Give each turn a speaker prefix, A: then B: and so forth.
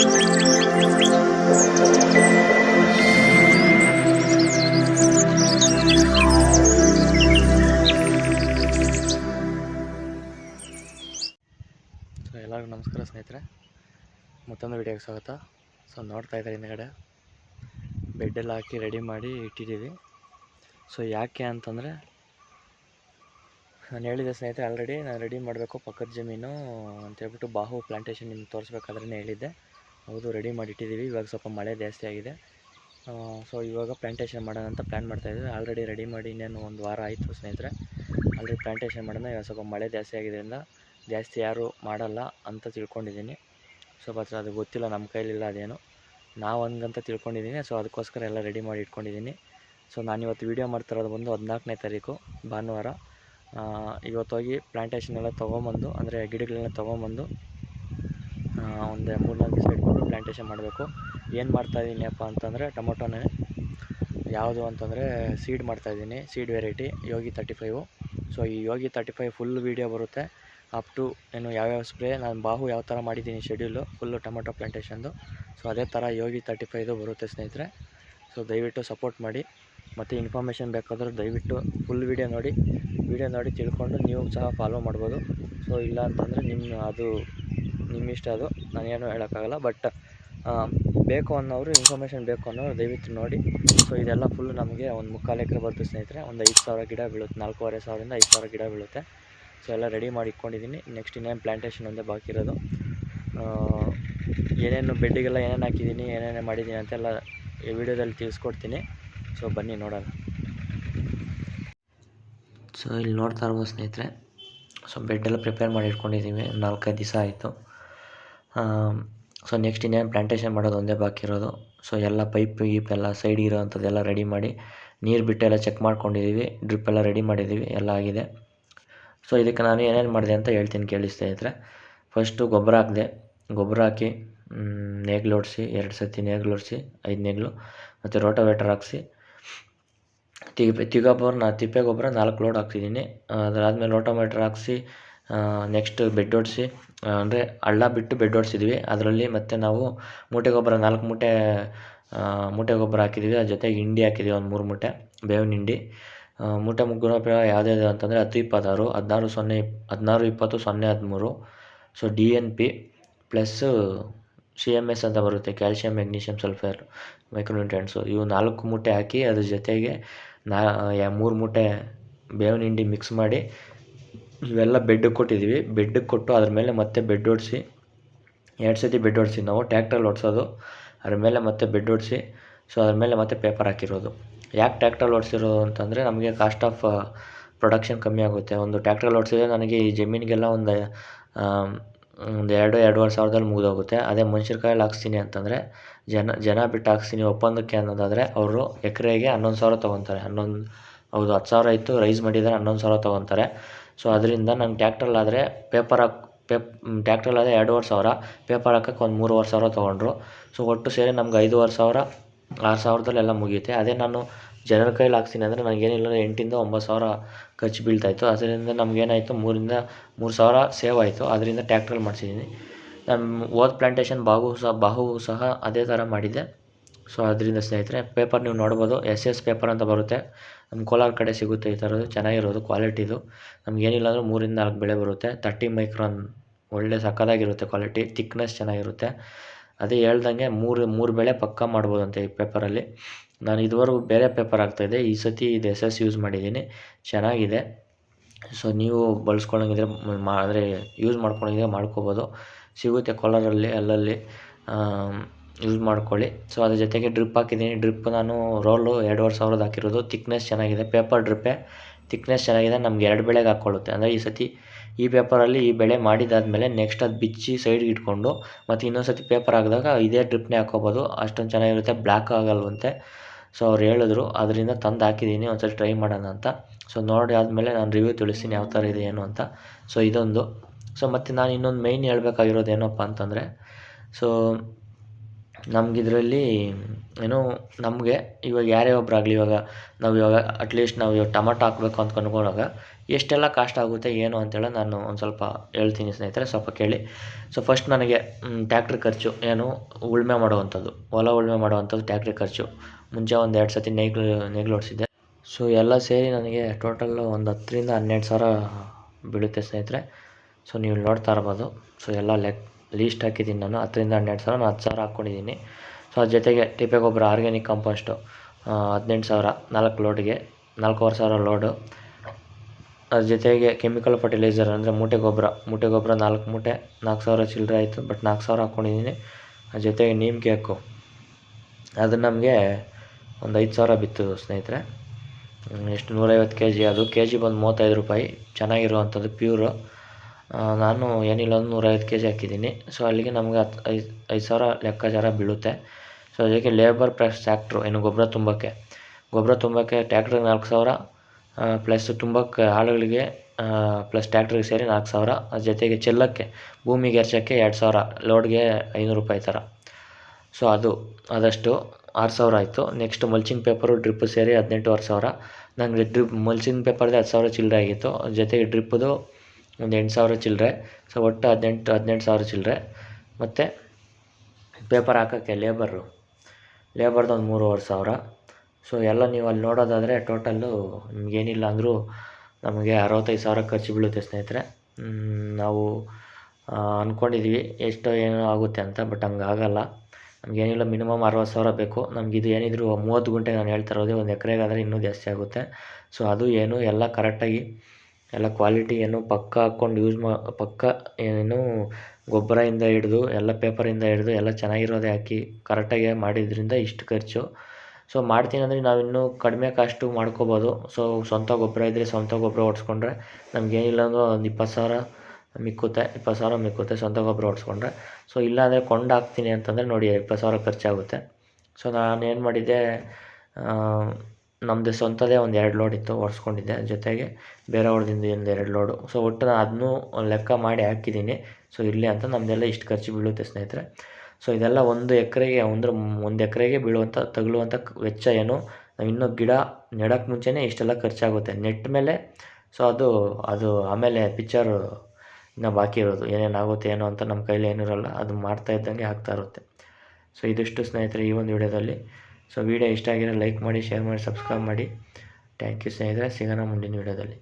A: ಎಲ್ಲರಿಗೂ ನಮಸ್ಕಾರ ಸ್ನೇಹಿತರೆ. ಮತ್ತೊಂದು ವಿಡಿಯೋಗೆ ಸ್ವಾಗತ. ಸೊ ನೋಡ್ತಾ ಇದ್ದಾರೆ ಹಿಂದ್ಗಡೆ. ಬೆಡ್ಡೆಲ್ಲ ಹಾಕಿ ರೆಡಿ ಮಾಡಿ ಇಟ್ಟಿದ್ದೀವಿ. ಸೊ ಯಾಕೆ ಅಂತಂದರೆ, ನಾನು ಹೇಳಿದ್ದೆ ಸ್ನೇಹಿತರೆ ಆಲ್ರೆಡಿ ನಾನು ರೆಡಿ ಮಾಡಬೇಕು ಪಕ್ಕದ ಜಮೀನು ಅಂತೇಳ್ಬಿಟ್ಟು ಬಾಹು ಪ್ಲಾಂಟೇಶನ್ ನಿಮ್ಗೆ ತೋರಿಸ್ಬೇಕಾದ್ರೆ ಹೇಳಿದ್ದೆ. ಹೌದು ರೆಡಿ ಮಾಡಿ ಇಟ್ಟಿದ್ದೀವಿ ಇವಾಗ ಸ್ವಲ್ಪ ಮಳೆ ಜಾಸ್ತಿ ಆಗಿದೆ. ಸೊ ಇವಾಗ ಪ್ಲಾಂಟೇಶನ್ ಮಾಡೋಣ ಅಂತ ಪ್ಲ್ಯಾನ್ ಇದ್ದೀವಿ ಆಲ್ರೆಡಿ ರೆಡಿ ಮಾಡಿ ಇನ್ನೇನು ಒಂದು ವಾರ ಆಯಿತು ಸ್ನೇಹಿತರೆ. ಆಲ್ರೆಡಿ ಪ್ಲಾಂಟೇಶನ್ ಮಾಡೋಣ. ಇವಾಗ ಸ್ವಲ್ಪ ಮಳೆ ಜಾಸ್ತಿ ಆಗಿದ್ದರಿಂದ ಜಾಸ್ತಿ ಯಾರೂ ಮಾಡಲ್ಲ ಅಂತ ತಿಳ್ಕೊಂಡಿದ್ದೀನಿ. ಸೊ ಬಟ್ ಅದು ಗೊತ್ತಿಲ್ಲ, ನಮ್ಮ ಕೈಲಿಲ್ಲ ಅದೇನು. ನಾವು ಹಂಗಂತ ತಿಳ್ಕೊಂಡಿದ್ದೀನಿ. ಸೊ ಅದಕ್ಕೋಸ್ಕರ ಎಲ್ಲ ರೆಡಿ ಮಾಡಿ ಇಟ್ಕೊಂಡಿದ್ದೀನಿ. ಸೊ ನಾನಿವತ್ತು ವೀಡಿಯೋ ಮಾಡ್ತಿರೋದು ಬಂದು ಹದಿನಾಲ್ಕನೇ ತಾರೀಕು, ಭಾನುವಾರ. ಇವತ್ತು ಹೋಗಿ ಪ್ಲಾಂಟೇಶನ್ ಎಲ್ಲ ತೊಗೊಂಬಂದು, ಅಂದರೆ ಗಿಡಗಳನ್ನ ತೊಗೊಂಬಂದು ಆ, ಮೂರು ನಾಲ್ಕು ದಿವಸ ಇಟ್ಕೊಂಡು ಪ್ಲ್ಯಾಂಟೇಷನ್ ಮಾಡಬೇಕು. ಏನು ಮಾಡ್ತಾಯಿದ್ದೀನಿಯಪ್ಪ ಅಂತಂದರೆ ಟೊಮೊಟೊನೇ. ಯಾವುದು ಅಂತಂದರೆ ಸೀಡ್ ಮಾಡ್ತಾಯಿದ್ದೀನಿ seed variety Yogi thirty five so ಈ Yogi thirty five full video ಬರುತ್ತೆ. ಅಪ್ ಟು ಏನು ಯಾವ್ಯಾವ ಸ್ಪ್ರೇ ನಾನು ಬಾಹು ಯಾವ ಥರ ಮಾಡಿದ್ದೀನಿ ಶೆಡ್ಯೂಲು ಫುಲ್ಲು ಟೊಮೊಟೊ ಪ್ಲ್ಯಾಂಟೇಷನ್ದು ಸೊ ಅದೇ ಥರ ಯೋಗಿ ತರ್ಟಿ ಫೈದು ಬರುತ್ತೆ ಸ್ನೇಹಿತರೆ. ಸೊ ದಯವಿಟ್ಟು ಸಪೋರ್ಟ್ ಮಾಡಿ. ಮತ್ತು ಇನ್ಫಾರ್ಮೇಷನ್ ಬೇಕಾದರೂ ದಯವಿಟ್ಟು ಫುಲ್ ವೀಡಿಯೋ ನೋಡಿ. ವೀಡಿಯೋ ನೋಡಿ ತಿಳ್ಕೊಂಡು ನೀವು ಸಹ ಫಾಲೋ ಮಾಡ್ಬೋದು. ಸೊ ಇಲ್ಲ ಅಂತಂದರೆ ನಿಮ್ಮ ಅದು ನಿಮ್ಮ ಇಷ್ಟ ಅದು. ನಾನೇನು ಹೇಳೋಕ್ಕಾಗಲ್ಲ ಬಟ್ ಬೇಕು ಅನ್ನೋರು ಇನ್ಫಾರ್ಮೇಷನ್ ಬೇಕು ಅನ್ನೋರು ದಯವಿಟ್ಟು ನೋಡಿ. ಸೊ ಇದೆಲ್ಲ ಫುಲ್ ನಮಗೆ ಒಂದು ಮುಕ್ಕಾಲು ಎಕರೆ ಬರುತ್ತೆ ಸ್ನೇಹಿತರೆ, ಒಂದು ಐದು ಸಾವಿರ ಗಿಡ ಬೀಳುತ್ತೆ, ನಾಲ್ಕೂವರೆ ಸಾವಿರದಿಂದ ಐದು ಸಾವಿರ ಗಿಡ ಬೀಳುತ್ತೆ. ಸೊ ಎಲ್ಲ ರೆಡಿ ಮಾಡಿ ಇಟ್ಕೊಂಡಿದ್ದೀನಿ. ನೆಕ್ಸ್ಟ್ ಇನ್ನೇನು ಪ್ಲಾಂಟೇಶನ್ ಒಂದೇ ಬಾಕಿ ಇರೋದು. ಏನೇನು ಬೆಡ್ಡಿಗೆಲ್ಲ ಏನೇನು ಹಾಕಿದ್ದೀನಿ, ಏನೇನು ಮಾಡಿದ್ದೀನಿ ಅಂತೆಲ್ಲ ಈ ವಿಡಿಯೋದಲ್ಲಿ ತಿಳಿಸ್ಕೊಡ್ತೀನಿ. ಸೊ ಬನ್ನಿ ನೋಡೋಣ. ಸೊ ಇಲ್ಲಿ ನೋಡ್ತಾ ಇರ್ಬೋದು ಸ್ನೇಹಿತರೆ. ಸೊ ಬೆಡ್ಡೆಲ್ಲ ಪ್ರಿಪೇರ್ ಮಾಡಿ ಇಟ್ಕೊಂಡಿದ್ದೀವಿ. ನಾಲ್ಕೈದು ದಿವಸ ಆಯಿತು. ಸೊ ನೆಕ್ಸ್ಟ್ ಇನ್ನೇನು ಪ್ಲ್ಯಾಂಟೇಷನ್ ಮಾಡೋದು ಒಂದೇ ಬಾಕಿ ಇರೋದು. ಸೊ ಎಲ್ಲ ಪೈಪ್ ಗೀಪ್ ಎಲ್ಲ ಸೈಡ್ ಇರೋವಂಥದ್ದೆಲ್ಲ ರೆಡಿ ಮಾಡಿ ನೀರು ಬಿಟ್ಟು ಎಲ್ಲ ಚೆಕ್ ಮಾಡ್ಕೊಂಡಿದ್ದೀವಿ ಡ್ರಿಪ್ ಎಲ್ಲ ರೆಡಿ ಮಾಡಿದ್ದೀವಿ ಎಲ್ಲ ಆಗಿದೆ. ಸೊ ಇದಕ್ಕೆ ನಾನು ಏನೇನು ಮಾಡಿದೆ ಅಂತ ಹೇಳ್ತೀನಿ ಕೇಳಿ ಸ್ನೇಹಿತರೆ. ಫಸ್ಟು ಗೊಬ್ಬರ ಹಾಕಿದೆ. ಗೊಬ್ಬರ ಹಾಕಿ ನೇಗ್ಲು ಹೊಡ್ಸಿ ಎರಡು ಸತಿ ನೇಗ್ಲು ಹೊಡ್ಸಿ ಐದು ನೇಗ್ಲು ಮತ್ತು ರೋಟೋವೇಟರ್ ಹಾಕ್ಸಿ. ತಿಪ್ಪೆ ನಾ ತಿಪ್ಪೆ ಗೊಬ್ಬರ ನಾಲ್ಕು ಲೋಡ್ ಹಾಕ್ತಿದ್ದೀನಿ. ಅದಾದಮೇಲೆ ರೋಟೋವೇಟರ್ ಹಾಕ್ಸಿ ನೆಕ್ಸ್ಟ್ ಬೆಡ್ ಹೊಡ್ಸಿ ಅಂದರೆ ಹಳ್ಳ ಬಿಟ್ಟು ಬೆಡ್ ಹೊಡ್ಸಿದ್ವಿ ಅದರಲ್ಲಿ ಮತ್ತು ನಾವು ಮೂಟೆ ಗೊಬ್ಬರ, ನಾಲ್ಕು ಮೂಟೆ ಮೂಟೆ ಗೊಬ್ಬರ ಹಾಕಿದ್ವಿ. ಅದ್ರ ಜೊತೆಗೆ ಹಿಂಡಿ ಹಾಕಿದ್ವಿ, ಒಂದು ಮೂರು ಮೂಟೆ, ಬೇವಿನ ಹಿಂಡಿ. ಮೂಟೆ ಮುಗ್ಗುರ ಯಾವ್ದು ಅಂತಂದರೆ ಹತ್ತು ಇಪ್ಪತ್ತಾರು, ಹದಿನಾರು ಸೊನ್ನೆ ಹದಿನಾರು ಇಪ್ಪತ್ತು, ಸೊನ್ನೆ ಹದಿಮೂರು. So D N P plus C M S ಅಂತ ಬರುತ್ತೆ ಕ್ಯಾಲ್ಶಿಯಂ ಮೆಗ್ನೀಷಿಯಮ್ ಸಲ್ಫೇರ್ ಮೈಕ್ರೋನ್ಯೂಟ್ರೆಂಟ್ಸು ಇವು ನಾಲ್ಕು ಮೂಟೆ ಹಾಕಿ ಅದ್ರ ಜೊತೆಗೆ ನಾ ಮೂರು ಮೂಟೆ ಬೇವಿನ ಹಿಂಡಿ ಮಿಕ್ಸ್ ಮಾಡಿ ಇವೆಲ್ಲ ಬೆಡ್ಗೆ ಕೊಟ್ಟಿದ್ದೀವಿ. ಬೆಡ್ಗೆ ಕೊಟ್ಟು ಅದ್ರ ಮೇಲೆ ಮತ್ತೆ ಬೆಡ್ ಹೊಡ್ಸಿ ಎರಡು ಸತಿ ಬೆಡ್ ಹೊಡ್ಸಿ ನಾವು ಟ್ಯಾಕ್ಟ್ರಲ್ಲಿ ಹೊಡ್ಸೋದು ಅದ್ರ ಮೇಲೆ ಮತ್ತೆ ಬೆಡ್ ಹೊಡ್ಸಿ ಸೊ ಅದ್ರ ಮೇಲೆ ಮತ್ತೆ ಪೇಪರ್ ಹಾಕಿರೋದು. ಯಾಕೆ ಟ್ಯಾಕ್ಟ್ರಲ್ಲಿ ಹೊಡ್ಸಿರೋದು ಅಂತಂದರೆ ನಮಗೆ ಕಾಸ್ಟ್ ಆಫ್ ಪ್ರೊಡಕ್ಷನ್ ಕಮ್ಮಿ ಆಗುತ್ತೆ. ಒಂದು ಟ್ಯಾಕ್ಟ್ರಲ್ಲಿ ಹೊಡ್ಸಿದ್ರೆ ನನಗೆ ಈ ಜಮೀನಿಗೆಲ್ಲ ಒಂದು ಒಂದು ಎರಡು, ಎರಡೂವರೆ ಸಾವಿರದಲ್ಲಿ ಮುಗಿದೋಗುತ್ತೆ. ಅದೇ ಮನುಷ್ಯರ ಕೈಯಲ್ಲಿ ಹಾಕ್ಸ್ತೀನಿ ಅಂತಂದರೆ, ಜನ ಜನ ಬಿಟ್ಟು ಹಾಕ್ಸ್ತೀನಿ ಒಪ್ಪಂದಕ್ಕೆ ಅನ್ನೋದಾದರೆ ಅವರು ಎಕರೆಗೆ ಹನ್ನೊಂದು ಸಾವಿರ ತೊಗೊತಾರೆ. ಹನ್ನೊಂದು, ಹೌದು, ಹತ್ತು ಸಾವಿರ ಇತ್ತು. ರೈಸ್ ಮಾಡಿದರೆ ಹನ್ನೊಂದು ಸಾವಿರ ತೊಗೊತಾರೆ. ಸೊ ಅದರಿಂದ ನಂಗೆ ಟ್ಯಾಕ್ಟ್ರಲ್ಲಾದರೆ ಪೇಪರ್ ಹಾಕಿ ಪೇಪ್ ಟ್ಯಾಕ್ಟ್ರಲ್ಲಾದರೆ ಎರಡೂವರೆ ಸಾವಿರ ಪೇಪರ್ ಹಾಕಕ್ಕೆ ಒಂದು ಮೂರುವರೆ ಸಾವಿರ ತೊಗೊಂಡ್ರು. ಸೊ ಒಟ್ಟು ಸೇರಿ ನಮ್ಗೆ ಐದೂವರೆ ಸಾವಿರ, ಆರು ಸಾವಿರದಲ್ಲೆಲ್ಲ ಮುಗಿಯುತ್ತೆ. ಅದೇ ನಾನು ಜನರ ಕೈಲಿ ಹಾಕ್ಸ್ತೀನಿ ಅಂದರೆ ನನಗೇನಿಲ್ಲ ಎಂಟಿಂದ ಒಂಬತ್ತು ಸಾವಿರ ಖರ್ಚು ಬೀಳ್ತಾಯಿತ್ತು. ಅದರಿಂದ ನಮಗೇನಾಯಿತು, ಮೂರಿಂದ ಮೂರು ಸಾವಿರ ಸೇವ್ ಆಯಿತು. ಅದರಿಂದ ಟ್ಯಾಕ್ಟ್ರಲ್ಲಿ ಮಾಡ್ಸಿದ್ದೀನಿ ನಾನು ಓದ್ ಪ್ಲಾಂಟೇಶನ್ ಬಾಹು ಸಹ ಬಾಹು ಸಹ ಅದೇ ಥರ ಮಾಡಿದ್ದೆ ಸೊ ಅದರಿಂದ ಸ್ನೇಹಿತರೆ ಪೇಪರ್ ನೀವು ನೋಡ್ಬೋದು ಎಸ್ ಎಸ್ ಪೇಪರ್ ಅಂತ ಬರುತ್ತೆ. ನಮ್ಮ ಕೋಲಾರ ಕಡೆ ಸಿಗುತ್ತೆ ಈ ಥರದ್ದು, ಚೆನ್ನಾಗಿರೋದು ಕ್ವಾಲಿಟಿದು ನಮಗೇನಿಲ್ಲ ಅಂದರೂ ಮೂರಿಂದ ನಾಲ್ಕು ಬೆಳೆ ಬರುತ್ತೆ. ತರ್ಟಿ ಮೈಕ್ರಾನ್ ಒಳ್ಳೆ ಸಕ್ಕತ್ತಾಗಿರುತ್ತೆ ಕ್ವಾಲಿಟಿ ತಿಕ್ನೆಸ್ ಚೆನ್ನಾಗಿರುತ್ತೆ. ಅದೇ ಹೇಳ್ದಂಗೆ ಮೂರು ಮೂರು ಬೆಳೆ ಪಕ್ಕ ಮಾಡ್ಬೋದಂತೆ ಈ ಪೇಪರಲ್ಲಿ ನಾನು ಇದುವರೆಗೂ ಬೇರೆ ಪೇಪರ್ ಆಗ್ತಾಯಿದ್ದೆ ಈ ಸತಿ ಇದು ಎಸ್ ಎಸ್ ಯೂಸ್ ಮಾಡಿದ್ದೀನಿ. ಚೆನ್ನಾಗಿದೆ. ಸೊ ನೀವು ಬಳಸ್ಕೊಳಂಗಿದ್ರೆ ಮಾ, ಅಂದರೆ ಯೂಸ್ ಮಾಡ್ಕೊಳಂಗಿದ್ರೆ ಮಾಡ್ಕೋಬೋದು. ಸಿಗುತ್ತೆ ಕೋಲಾರಲ್ಲಿ, ಅಲ್ಲಲ್ಲಿ ಯೂಸ್ ಮಾಡ್ಕೊಳ್ಳಿ. ಸೊ ಅದ್ರ ಜೊತೆಗೆ ಡ್ರಿಪ್ ಹಾಕಿದ್ದೀನಿ. ಡ್ರಿಪ್ ನಾನು ರೋಲು ಎರಡುವರೆ ಸಾವಿರದ ಹಾಕಿರೋದು. ತಿಕ್ನೆಸ್ ಚೆನ್ನಾಗಿದೆ. ಪೇಪರ್ ಡ್ರಿಪ್ಪೇ ತಿಕ್ನೆಸ್ ಚೆನ್ನಾಗಿದೆ. ನಮ್ಗೆ ಎರಡು ಬೆಳೆಗೆ ಹಾಕ್ಕೊಳ್ಳುತ್ತೆ ಅಂದರೆ ಈ ಸತಿ ಈ ಪೇಪರಲ್ಲಿ ಈ ಬೆಳೆ ಮಾಡಿದಾದಮೇಲೆ ನೆಕ್ಸ್ಟ್ ಅದು ಬಿಚ್ಚಿ ಸೈಡ್ಗೆ ಇಟ್ಕೊಂಡು ಮತ್ತು ಇನ್ನೊಂದು ಸತಿ ಪೇಪರ್ ಹಾಕಿದಾಗ ಇದೇ ಡ್ರಿಪ್ನೇ ಹಾಕ್ಕೋಬೋದು. ಅಷ್ಟೊಂದು ಚೆನ್ನಾಗಿರುತ್ತೆ. ಬ್ಲ್ಯಾಕ್ ಆಗಲ್ವಂತೆ. ಸೊ ಅವ್ರು ಹೇಳಿದ್ರು. ಅದರಿಂದ ತಂದು ಹಾಕಿದ್ದೀನಿ ಒಂದು ಸಲ ಟ್ರೈ ಮಾಡೋಣ ಅಂತ. ಸೊ ನೋಡಿ ಆದಮೇಲೆ ನಾನು ರಿವ್ಯೂ ತಿಳಿಸ್ತೀನಿ ಯಾವ ಥರ ಇದೆ ಏನು ಅಂತ. ಸೊ ಇದೊಂದು. ಸೊ ಮತ್ತು ನಾನು ಇನ್ನೊಂದು ಮೈನ್ ಹೇಳ್ಬೇಕಾಗಿರೋದು ಏನಪ್ಪ ಅಂತಂದರೆ ಸೊ ನಮಗಿದ್ರಲ್ಲಿ ಏನು ನಮಗೆ ಇವಾಗ ಯಾರೇ ಆಗಲಿ ಇವಾಗ ನಾವು ಇವಾಗ ಅಟ್ಲೀಸ್ಟ್ ನಾವು ಇವಾಗ ಟಮಾಟೋ ಹಾಕ್ಬೇಕು ಅಂತ ಅಂದ್ಕೊಂಡಾಗ ಎಷ್ಟೆಲ್ಲ ಕಾಸ್ಟ್ ಆಗುತ್ತೆ ಏನು ಅಂತೇಳಿ ನಾನು ಒಂದು ಸ್ವಲ್ಪ ಹೇಳ್ತೀನಿ ಸ್ನೇಹಿತರೆ, ಸ್ವಲ್ಪ ಕೇಳಿ. ಸೊ ಫಸ್ಟ್ ನನಗೆ ಟ್ಯಾಕ್ಟ್ರಿ ಖರ್ಚು ಏನು ಉಳುಮೆ ಮಾಡುವಂಥದ್ದು, ಹೊಲ ಉಳುಮೆ ಮಾಡುವಂಥದ್ದು ಟ್ಯಾಕ್ಟ್ರಿ ಖರ್ಚು. ಮುಂಚೆ ಒಂದು ಎರಡು ಸತಿ ನೇಗ್ಲು ನೇಗ್ಲು ಓಡಿಸಿದ್ದೆ. ಸೊ ಎಲ್ಲ ಸೇರಿ ನನಗೆ ಟೋಟಲ್ಲು ಒಂದು ಹತ್ತರಿಂದ ಹನ್ನೆರಡು ಸಾವಿರ ಬೀಳುತ್ತೆ ಸ್ನೇಹಿತರೆ. ಸೊ ನೀವು ನೋಡ್ತಾ ಇರ್ಬೋದು. ಸೊ ಎಲ್ಲ ಲೆಕ್ಕ ಲೀಸ್ಟ್ ಹಾಕಿದ್ದೀನಿ ನಾನು, ಹತ್ತರಿಂದ ಹನ್ನೆರಡು ಸಾವಿರ ನಾನು ಹತ್ತು ಸಾವಿರ ಹಾಕ್ಕೊಂಡಿದ್ದೀನಿ ಸೊ ಅದ್ರ ಜೊತೆಗೆ ತಿಪ್ಪೆ ಗೊಬ್ಬರ ಆರ್ಗ್ಯಾನಿಕ್ ಕಾಂಪೋಸ್ಟು ಹದಿನೆಂಟು ಸಾವಿರ, ನಾಲ್ಕು ಲೋಡ್ಗೆ ನಾಲ್ಕೂವರೆ ಸಾವಿರ ಲೋಡು ಅದ್ರ ಜೊತೆಗೆ ಕೆಮಿಕಲ್ ಫರ್ಟಿಲೈಸರ್ ಅಂದರೆ ಮೂಟೆ ಗೊಬ್ಬರ ಮೂಟೆ ಗೊಬ್ಬರ ನಾಲ್ಕು ಮೂಟೆ, ನಾಲ್ಕು ಸಾವಿರ ಚಿಲ್ಲರೆ ಆಯಿತು ಬಟ್ ನಾಲ್ಕು ಸಾವಿರ ಹಾಕ್ಕೊಂಡಿದ್ದೀನಿ ಅದ್ರ ಜೊತೆಗೆ ನೀಮ್ ಕೇಕು ಅದು ನಮಗೆ ಒಂದು ಐದು ಸಾವಿರ ಬಿತ್ತು ಸ್ನೇಹಿತರೆ. ಎಷ್ಟು ನೂರೈವತ್ತು ಕೆ ಜಿ ಅದು ಕೆ ಜಿ ಬಂದು ಮೂವತ್ತೈದು ರೂಪಾಯಿ. ಚೆನ್ನಾಗಿರುವಂಥದ್ದು ಪ್ಯೂರು ನಾನು ಏನಿಲ್ಲ ಅಂದ್ರೆ ನೂರೈವತ್ತು ಕೆ ಜಿ ಹಾಕಿದ್ದೀನಿ. ಸೊ ಅಲ್ಲಿಗೆ ನಮ್ಗೆ ಹತ್ತು ಐದು ಐದು ಸಾವಿರ ಲೆಕ್ಕಾಚಾರ ಬೀಳುತ್ತೆ. ಸೊ ಅದಕ್ಕೆ ಲೇಬರ್ ಪ್ಲಸ್ ಟ್ಯಾಕ್ಟ್ರು ಏನು ಗೊಬ್ಬರ ತುಂಬಕ್ಕೆ. ಗೊಬ್ಬರ ತುಂಬಕ್ಕೆ ಟ್ಯಾಕ್ಟ್ರಿಗೆ ನಾಲ್ಕು ಸಾವಿರ ಪ್ಲಸ್ ತುಂಬಕ್ಕೆ ಆಳುಗಳಿಗೆ ಪ್ಲಸ್ ಟ್ಯಾಕ್ಟ್ರಿಗೆ ಸೇರಿ ನಾಲ್ಕು ಸಾವಿರ. ಅದ್ರ ಜೊತೆಗೆ ಚೆಲ್ಲಕ್ಕೆ, ಭೂಮಿಗೆ ಎರ್ಚೋಕ್ಕೆ ಎರಡು ಸಾವಿರ, ಲೋಡ್ಗೆ ಐನೂರು ರೂಪಾಯಿ ಥರ. ಸೊ ಅದು ಅದಷ್ಟು ಆರು ಸಾವಿರ ಆಯಿತು. ನೆಕ್ಸ್ಟ್ ಮಲ್ಚಿಂಗ್ ಪೇಪರು ಡ್ರಿಪ್ಪು ಸೇರಿ ಹದಿನೆಂಟುವರೆ ಸಾವಿರ. ನನಗೆ ಡ್ರಿಪ್ ಮಲ್ಚಿಂಗ್ ಪೇಪರ್ದೇ ಹತ್ತು ಸಾವಿರ ಚಿಲ್ಲರೆ ಆಗಿತ್ತು. ಜೊತೆಗೆ ಡ್ರಿಪ್ಪದು ಒಂದು ಎಂಟು ಸಾವಿರ ಚಿಲ್ಲರೆ. ಸೊ ಒಟ್ಟು ಹದಿನೆಂಟು ಹದಿನೆಂಟು ಸಾವಿರ ಚಿಲ್ಲರೆ. ಮತ್ತು ಪೇಪರ್ ಹಾಕೋಕ್ಕೆ ಲೇಬರು ಲೇಬರ್ದು ಒಂದು ಮೂರುವರೆ ಸಾವಿರ. ಸೊ ಎಲ್ಲ ನೀವು ಅಲ್ಲಿ ನೋಡೋದಾದರೆ ಟೋಟಲ್ಲು ನಿಮಗೇನಿಲ್ಲ ಅಂದರೂ ನಮಗೆ ಅರವತ್ತೈದು ಸಾವಿರ ಖರ್ಚು ಬೀಳುತ್ತೆ ಸ್ನೇಹಿತರೆ. ನಾವು ಅಂದ್ಕೊಂಡಿದ್ವಿ ಎಷ್ಟೋ ಏನೋ ಆಗುತ್ತೆ ಅಂತ ಬಟ್ ಹಂಗೆ ಆಗೋಲ್ಲ. ನಮಗೇನಿಲ್ಲ ಮಿನಿಮಮ್ ಅರವತ್ತು ಸಾವಿರ ಬೇಕು. ನಮಗಿದು ಏನಿದ್ರು ಮೂವತ್ತು ಗಂಟೆ ನಾನು ಹೇಳ್ತಾ ಇರೋದೇ ಒಂದು ಎಕರೆಗಾದರೆ ಇನ್ನೂ ಜಾಸ್ತಿ ಆಗುತ್ತೆ. ಸೊ ಅದು ಏನು, ಎಲ್ಲ ಕರೆಕ್ಟಾಗಿ ಎಲ್ಲ ಕ್ವಾಲಿಟಿ ಏನು ಪಕ್ಕ ಹಾಕ್ಕೊಂಡು ಯೂಸ್ ಮಾ, ಪಕ್ಕ ಏನು ಗೊಬ್ಬರದಿಂದ ಹಿಡ್ದು, ಎಲ್ಲ ಪೇಪರಿಂದ ಹಿಡ್ದು ಎಲ್ಲ ಚೆನ್ನಾಗಿರೋದೇ ಹಾಕಿ ಕರೆಕ್ಟಾಗಿ ಮಾಡಿದ್ರಿಂದ ಇಷ್ಟು ಖರ್ಚು. ಸೊ ಮಾಡ್ತೀನಿ ಅಂದರೆ ನಾವಿನ್ನೂ ಕಡಿಮೆ ಕಾಸ್ಟು ಮಾಡ್ಕೋಬೋದು. ಸೊ ಸ್ವಂತ ಗೊಬ್ಬರ ಇದ್ದರೆ ಸ್ವಂತ ಗೊಬ್ಬರ ಹೊಡ್ಸ್ಕೊಂಡ್ರೆ ನಮಗೇನಿಲ್ಲ ಅಂದರೂ ಒಂದು ಇಪ್ಪತ್ತು ಸಾವಿರ ಮಿಕ್ಕುತ್ತೆ, ಇಪ್ಪತ್ತು ಸಾವಿರ ಮಿಕ್ಕುತ್ತೆ ಸ್ವಂತ ಗೊಬ್ಬರ ಹೊಡ್ಸ್ಕೊಂಡ್ರೆ ಸೊ ಇಲ್ಲಾಂದರೆ ಕೊಂಡು ಹಾಕ್ತೀನಿ ಅಂತಂದರೆ ನೋಡಿ ಇಪ್ಪತ್ತು ಸಾವಿರ ಖರ್ಚಾಗುತ್ತೆ. ಸೊ ನಾನೇನು ಮಾಡಿದ್ದೆ ನಮ್ಮದು ಸ್ವಂತದೇ ಒಂದು ಎರಡು ಲೋಡ್ ಇತ್ತು ಹೊಡ್ಸ್ಕೊಂಡಿದ್ದೆ ಜೊತೆಗೆ ಬೇರೆಯವ್ರದಿಂದ ಒಂದು ಎರಡು ಲೋಡು ಸೊ ಒಟ್ಟು ನಾನು ಅದನ್ನೂ ಲೆಕ್ಕ ಮಾಡಿ ಹಾಕಿದ್ದೀನಿ. ಸೊ ಇರಲಿ ಅಂತ ನಮ್ಮದೆಲ್ಲ ಇಷ್ಟು ಖರ್ಚು ಬೀಳುತ್ತೆ ಸ್ನೇಹಿತರೆ. ಸೊ ಇದೆಲ್ಲ ಒಂದು ಎಕರೆಗೆ ಅಂದ್ರೆ ಒಂದು ಎಕರೆಗೆ ಬೀಳುವಂಥ, ತಗುಲುವಂಥ ವೆಚ್ಚ ಏನು? ಇನ್ನೂ ಗಿಡ ನೆಡೋಕ್ಕೆ ಮುಂಚೆನೇ ಇಷ್ಟೆಲ್ಲ ಖರ್ಚಾಗುತ್ತೆ. ನೆಟ್ಟ ಮೇಲೆ ಸೊ ಅದು ಅದು ಆಮೇಲೆ ಪಿಕ್ಚರು ಇನ್ನೂ ಬಾಕಿ ಇರೋದು. ಏನೇನಾಗುತ್ತೆ ಏನೋ ಅಂತ ನಮ್ಮ ಕೈಲಿ ಏನಿರಲ್ಲ, ಅದು ಮಾಡ್ತಾ ಇದ್ದಂಗೆ ಆಗ್ತಾ ಇರುತ್ತೆ. ಸೊ ಇದಿಷ್ಟು ಸ್ನೇಹಿತರೆ ಈ ಒಂದು ವಿಡಿಯೋದಲ್ಲಿ. ಸೊ ವಿಡಿಯೋ ಇಷ್ಟ ಆಗಿರೋ ಲೈಕ್ ಮಾಡಿ ಶೇರ್ ಮಾಡಿ ಸಬ್ಸ್ಕ್ರೈಬ್ ಮಾಡಿ. ಥ್ಯಾಂಕ್ ಯು ಸ್ನೇಹಿತರೆ. ಸಿಗೋಣ ಮುಂದಿನ ವಿಡಿಯೋದಲ್ಲಿ